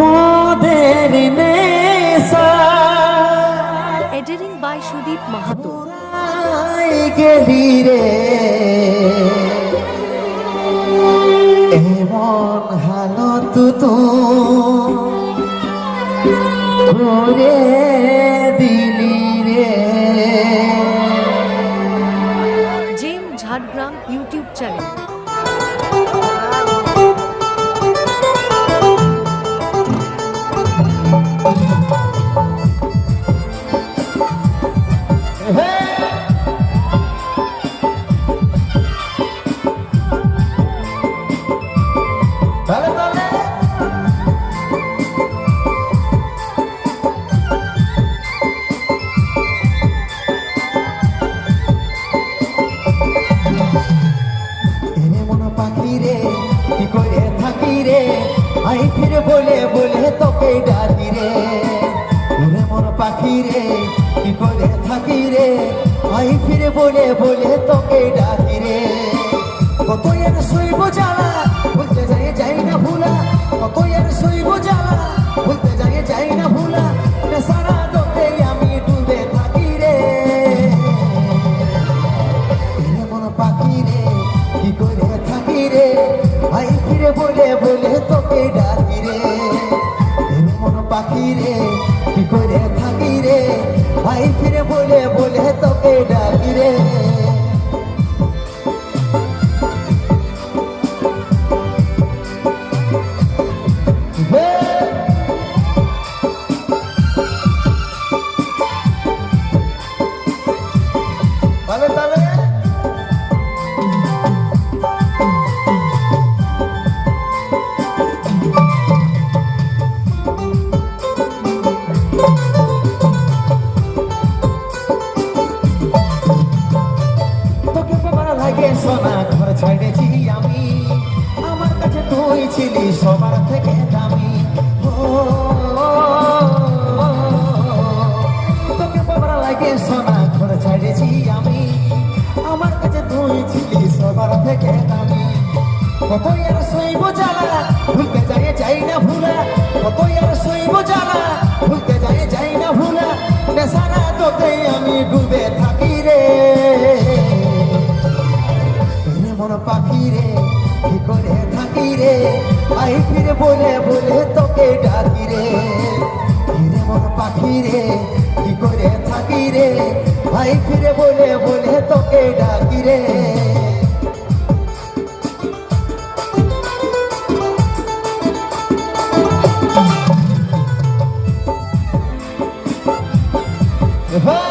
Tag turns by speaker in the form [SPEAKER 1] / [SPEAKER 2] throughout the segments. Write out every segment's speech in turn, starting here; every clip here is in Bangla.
[SPEAKER 1] মদের নেশা।
[SPEAKER 2] এডিটিং বাই সুদীপ মাহাতো
[SPEAKER 1] গেলি রে। আই ফিরে বলে বলে তোকে ডাকি রে। ওরে মোর পাখি রে, কি করে থাকি রে? আই ফিরে বলে বলে তোকে ডাকি রে। কত এর সইব জানা ভুলতে পাখি রে কি করে থাকি রে? ভাই ফিরে বলে বলে তোকে ডাকি রে। সবার থেকে দামি। তোকে বাবার লাগে সোনা, ঘর ছাড়েছি আমি। আমার কাছে তুই ছিলি সবার থেকে দামি। কত আর সইব জ্বালা, ভুলতে যাই যাই না ভুলা। কত আর সইব জ্বালা আই ফিরে বলে বলে তোকে ডাকি রে। রে মন পাখি রে, কি করে থাকি রে? আই ফিরে বলে বলে তোকে ডাকি রে। হ্যাঁ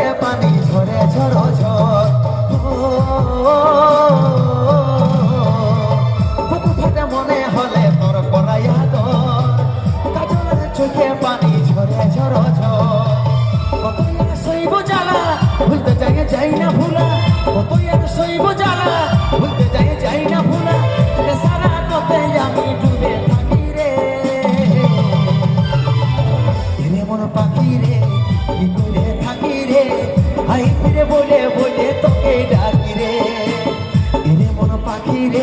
[SPEAKER 1] চোখে পানি ঝরে ঝর ঝর বুক ফাটে মনে হলে তোর করাইয়া তোর কাজলের চোখে পানি ঝরে ঝর ঝর কত আর সইব জ্বালা, ভুলতে যাই যাই না ভুলা। কত আর জ্বালা, ভুলতে যাই যাই না ভুলা। সারা তোতে আমি ডুবে থাকি রে। মন পাখি রে, কি করে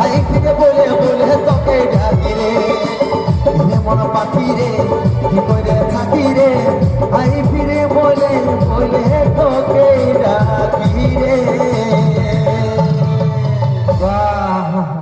[SPEAKER 1] আই